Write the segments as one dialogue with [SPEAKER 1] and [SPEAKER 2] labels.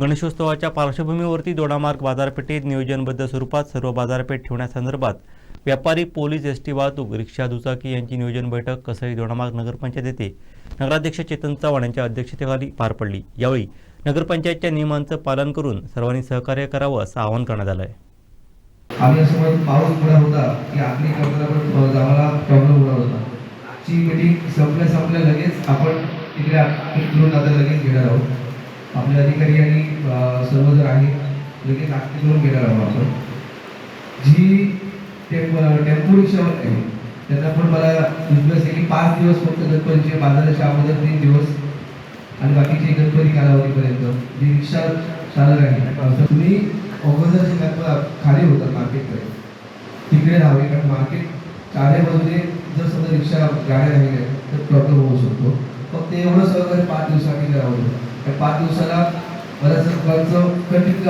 [SPEAKER 1] गणेशोत्सवाच्या पार्श्वभूमीवरती दोडामार्ग बाजारपेठेत नियोजनबद्ध स्वरूपात सर्व बाजारपेठ ठेवण्यासंदर्भात व्यापारी पोलीस एस टी वाहतूक रिक्षा दुचाकी यांची नियोजन बैठक कसई दोडामार्ग नगरपंचायत येथे नगराध्यक्ष चेतन चव्हाण यांच्या अध्यक्षतेखाली पार पडली. यावेळी नगरपंचायतच्या नियमांचं पालन करून सर्वांनी सहकार्य करावं असं आवाहन करण्यात आलं आहे
[SPEAKER 2] आम्ही असं म्हणत पाऊस थोडा होता की आपली पण आम्हाला प्रॉब्लेम होणार होता. ची मीटिंग संपल्या संपल्या लगेच आपण तिकडे आता लगेच घेणार आहोत. आपले अधिकारी आणि सर्व जर आहे लगेच आखणी करून घेणार आहोत आपण. जी टेम्प टेम्पो रिक्षावर आहे त्यांना पण मला विश्वास आहे की पाच दिवस फक्त गणपतीचे बाजाराच्या अगोदर तीन दिवस आणि बाकीचे गणपती कालावधीपर्यंत. जी रिक्षा चालक आहे तुम्ही अगोदर जे खाली होतात मार्केटकडे तिकडे राहावे कारण मार्केट चारही बाजूने जर समजा रिक्षा गाड्या राहिल्या तर प्रॉब्लेम होऊ शकतो. फक्त एवढं सहकार्य पाच दिवसांनी करावं त्या पाच दिवसाला बऱ्याच लोकांचं कंटिन्यू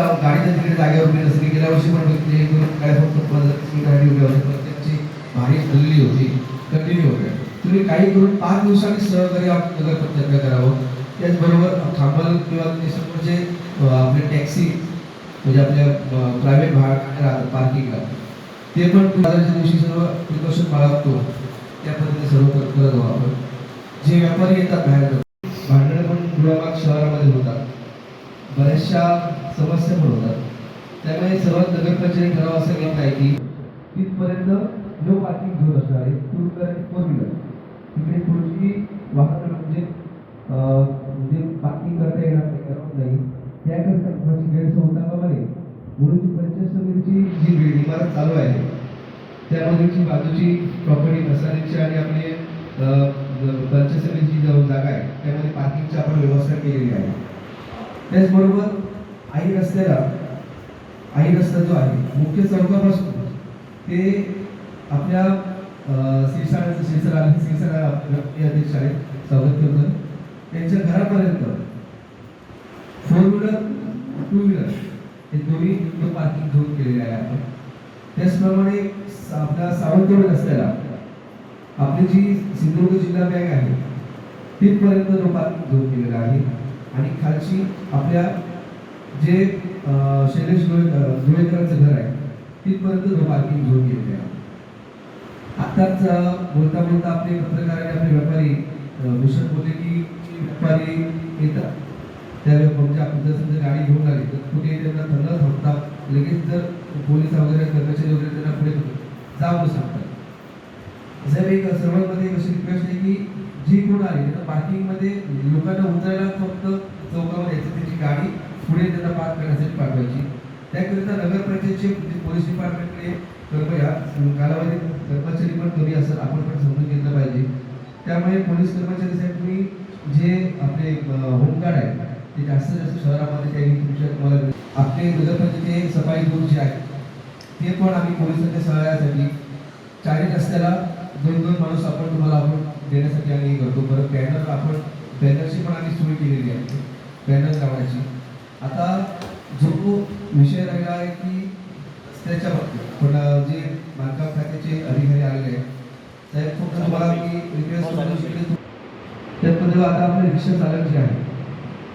[SPEAKER 2] तिकडे जागेवर उभी नसते गेल्या वर्षी पण बघितले काय दोन फक्त गाडी उभ्या होत्या प्रत्येकची भारी हल्ली होती कंटिन्यू होत्या तुम्ही काही करून पाच दिवसांनी सहकार्य नगरपंचायतला करावं. त्याचबरोबर थांबल किंवा ते जे आपले टॅक्सी म्हणजे आपल्या प्रायव्हेट भाग राहतात पार्किंगला ते पण बाजाराच्या दिवशी सर्व प्रिकॉशन बाळगतो. त्या पद्धतीने सर्व करत आहोत आपण. जे व्यापारी येतात बाहेर भांडण पण शहरामध्ये होतात बऱ्याचशा समस्या पण होतात त्यामुळे सर्वात नगरपंचायत ठराव असं घेत आहे की तिथपर्यंत नो पार्किंग झोन असणार आहे. टू व्हीलर आणि फोर व्हीलर तिकडे पुढची वाहन म्हणजे म्हणजे पार्किंग करता येणार नाही करत नाही. त्याकरता कोणाची गैरसोय होता कामा नये म्हणून ती पंचायत समितीची जी बिल्डिंग इमारत चालू आहे त्यामधील बाजूची प्रॉपर्टी मसाल्याची आणि आपले अं, पंचायत जो जागा आहे त्यामध्ये पार्किंगची आपण व्यवस्था केलेली आहे. त्याचबरोबर आई रस्त्याला आई रस्ता जो आहे मुख्य चौकापासून ते आपल्या शिरसाळ्याचं शिरसाळ आणि शिरसाळा आपले अध्यक्ष आहेत स्वागत करतो. त्यांच्या घरापर्यंत फोर व्हीलर टू व्हीलर हे दोन्ही पार्किंग घेऊन केलेले आहे आपण. त्याचप्रमाणे आपल्या सावंतवाडी रस्त्याला आपली जी सिंधुदुर्ग जिल्हा बँक आहे तिथपर्यंत नो घेऊन झोन आहे. आणि खालची आपल्या जे शैलेश धुळेकरांचं घर आहे तिथपर्यंत नो पार्किंग झोन केलेले आहे. आत्ताच बोलता बोलता आपले पत्रकार आणि आपले व्यापारी भूषण बोलले की व्यापारी येतात त्यावेळी म्हणजे आपण जर समजा गाडी घेऊन आली तर कुठे त्यांना थंड थांबता लगेच जर पोलीस वगैरे कर्मचारी वगैरे त्यांना पुढे जाऊ म्हणून सांगतात साहेब एक सर्वांमध्ये अशी रिक्वेस्ट आहे की जी कोण आली त्यांना पार्किंगमध्ये लोकांना उतरायला फक्त चौकावर यायचं त्याची गाडी पुढे त्यांना पार्क करण्यासाठी पाठवायची. त्याकरिता नगरपंचायतचे जे पोलीस डिपार्टमेंटकडे कृपया कालावधी कर्मचारी पण कमी असतात आपण पण समजून घेतलं पाहिजे. त्यामुळे पोलीस कर्मचारी साहेब तुम्ही जे आपले होमगार्ड आहे ते जास्तीत जास्त शहरामध्ये त्यांनी तुमच्या तुम्हाला आपले नगरपंचायत सफाई दूर जे आहे ते पण आम्ही पोलिसांच्या सहाय्यासाठी चारही रस्त्याला दोन दोन माणूस आपण तुम्हाला आपण देण्यासाठी आम्ही हे करतो. परत बॅनर आपण बॅनरची पण आम्ही सोय केलेली आहे. बॅनर लावण्याची आता जो विषय राहिला आहे की त्याच्या बाबतीत. पण जे बांधकाम खात्याचे अधिकारी आलेले आहेत साहेब फक्त तुम्हाला मी रिक्वेस्ट करू शकते त्यामध्ये आता आपले रिक्षा चालक जे आहे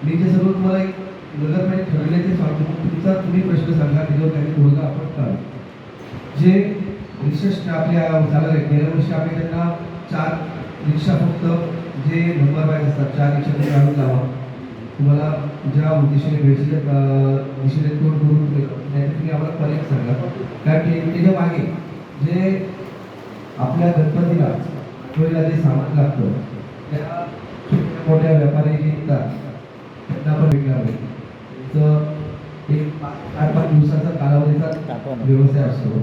[SPEAKER 2] मी जे सर्व तुम्हाला एक नगरपालिका ठरवले ते सांगतो. तुमचा तुम्ही प्रश्न सांगा त्याच्यावर काही तोडगा आपण काढू जे रिक्षा आपल्या आहेत गेल्या वर्षी आम्ही त्यांना चार रिक्षा फक्त जे नंबर बाय असतात चार रिक्षा तुम्ही आणून लावा. तुम्हाला ज्या दिशेने भेटतील दिशेने तोड करून नाही तुम्ही आम्हाला पर्याय सांगा. कारण की त्याच्यामागे जे आपल्या गणपतीला ठेवायला जे सामान लागतं त्या मोठ्या व्यापारी जे येतात त्यांना पण भेटणार नाही. तर एक आठ पाच दिवसाचा कालावधीचा व्यवसाय असतो.